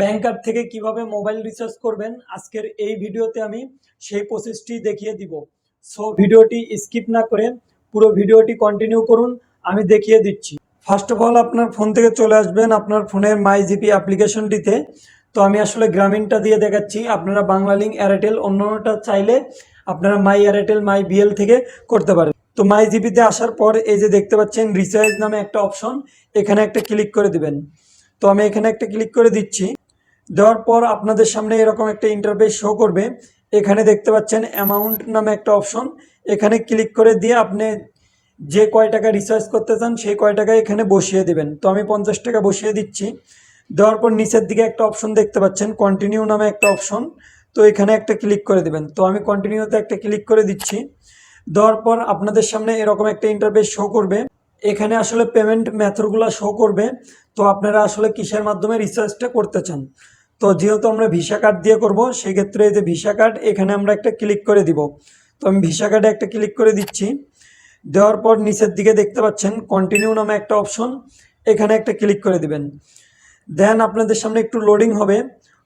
ব্যাংকার থেকে কীভাবে mobile recharge করবেন, আজকের এই ভিডিওতে আমি সেই প্রসেসটি দেখিয়ে দিব। সো ভিডিওটি স্কিপ না করে পুরো ভিডিওটি কন্টিনিউ করুন, আমি দেখিয়ে দিচ্ছি। ফার্স্ট অফ অল আপনার ফোন থেকে চলে আসবেন আপনার ফোনের মাই জিপি অ্যাপ্লিকেশনটিতে তো আমি আসলে গ্রামীণটা দিয়ে দেখাচ্ছি। আপনারা বাংলা লিঙ্ক এয়ারটেল অন্যটা চাইলে আপনারা মাই এয়ারটেল মাই বিএল থেকে করতে পারেন। তো মাই জিপিতে আসার পর এই যে দেখতে পাচ্ছেন রিচার্জ নামে একটা অপশন এখানে একটা ক্লিক করে দিবেন। তো আমি এখানে একটা ক্লিক করে দিচ্ছি। দেওয়ার পর আপনাদের সামনে এরকম একটা ইন্টারফেস শো করবে। এখানে দেখতে পাচ্ছেন অ্যামাউন্ট নামে একটা অপশন এখানে ক্লিক করে দিয়ে আপনি যে কয় টাকা রিচার্জ করতে চান, সেই কয় টাকা এখানে বসিয়ে দেবেন। তো আমি পঞ্চাশ টাকা বসিয়ে দিচ্ছি। দেওয়ার পর নিচের দিকে একটা অপশন দেখতে পাচ্ছেন কন্টিনিউ নামে একটা অপশন তো এখানে একটা ক্লিক করে দেবেন। তো আমি কন্টিনিউতে একটা ক্লিক করে দিচ্ছি। দেওয়ার পর আপনাদের সামনে এরকম একটা ইন্টারফেস শো করবে। এখানে আসলে পেমেন্ট মেথডগুলো শো করবে। তো আপনারা আসলে কিসের মাধ্যমে রিচার্জটা করতে চান? তো যেহেতু আমরা ভিসা কার্ড দিয়ে করব, সেক্ষেত্রে এই যে ভিসা কার্ড এখানে আমরা একটা ক্লিক করে দিব। তো আমি ভিসা কার্ডে একটা ক্লিক করে দিচ্ছি। দেওয়ার পর নিচের দিকে দেখতে পাচ্ছেন কন্টিনিউ নামে একটা অপশন এখানে একটা ক্লিক করে দিবেন। দেন আপনাদের সামনে একটু লোডিং হবে।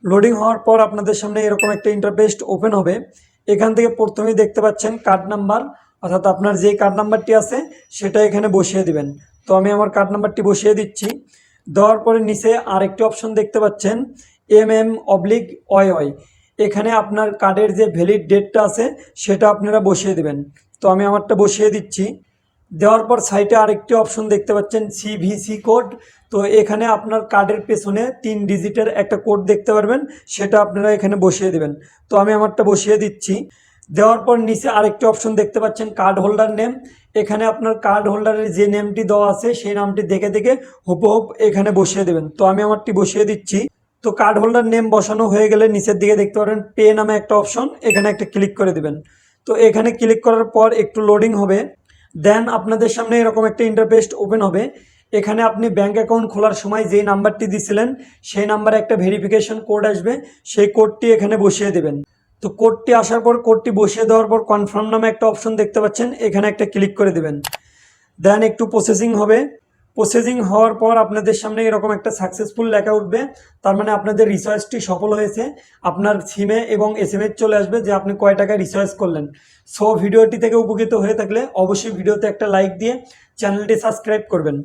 লোডিং হওয়ার পর আপনাদের সামনে এরকম একটা ইন্টারফেস ওপেন হবে। এখান থেকে প্রথমেই দেখতে পাচ্ছেন কার্ড নাম্বার অর্থাৎ আপনার যেই কার্ড নাম্বারটি আছে, সেটা এখানে বসিয়ে দিবেন। তো আমি আমার কার্ড নাম্বারটি বসিয়ে দিচ্ছি। দেওয়ার পরে নিচে আরেকটি অপশন দেখতে পাচ্ছেন M M oblique Y Y এখানে আপনার কার্ডের যে ভ্যালিড ডেটটা আছে, সেটা আপনারা বসিয়ে দেবেন। তো আমি আমারটা বসিয়ে দিচ্ছি। দেওয়ার পর সাইটে আরেকটি অপশন দেখতে পাচ্ছেন সিভিসি কোড তো এখানে আপনার কার্ডের পেছনে তিন ডিজিটের একটা কোড দেখতে পারবেন, সেটা আপনারা এখানে বসিয়ে দেবেন। তো আমি আমারটা বসিয়ে দিচ্ছি। দেওয়ার পর নিচে আরেকটি অপশন দেখতে পাচ্ছেন কার্ড হোল্ডার নেম এখানে আপনার কার্ড হোল্ডারের যে নেমটি দেওয়া আছে, সেই নামটি দেখে দেখে হুপহুপ এখানে বসিয়ে দেবেন। তো আমি আমারটি বসিয়ে দিচ্ছি। তো কার্ড হোল্ডার নেম বসানো হয়ে গেলে নিচের দিকে দেখতে পারেন পে নামে একটা অপশন এখানে একটা ক্লিক করে দেবেন। তো এখানে ক্লিক করার পর একটু লোডিং হবে। দেন আপনাদের সামনে এরকম একটা ইন্টারফেস ওপেন হবে। এখানে আপনি ব্যাঙ্ক অ্যাকাউন্ট খোলার সময় যেই নাম্বারটি দিছিলেন, সেই নাম্বারে একটা ভেরিফিকেশন কোড আসবে। সেই কোডটি এখানে বসিয়ে দেবেন। তো কোডটি আসার পর, কোডটি বসিয়ে দেওয়ার পর কনফার্ম নামে একটা অপশন দেখতে পাচ্ছেন। এখানে একটা ক্লিক করে দেবেন। দেন একটু প্রসেসিং হবে। প্রসেসিং হওয়ার পর আপনাদের সামনে এরকম একটা সাকসেসফুল লেখা উঠবে। তার মানে আপনাদের রিচার্জটি সফল হয়েছে। আপনার সিমে এবং এস এম চলে আসবে যে আপনি কয় টাকা রিচার্জ করলেন। সো ভিডিওটি থেকে উপকৃত হয়ে থাকলে অবশ্যই ভিডিওতে একটা লাইক দিয়ে চ্যানেলটি সাবস্ক্রাইব করবেন।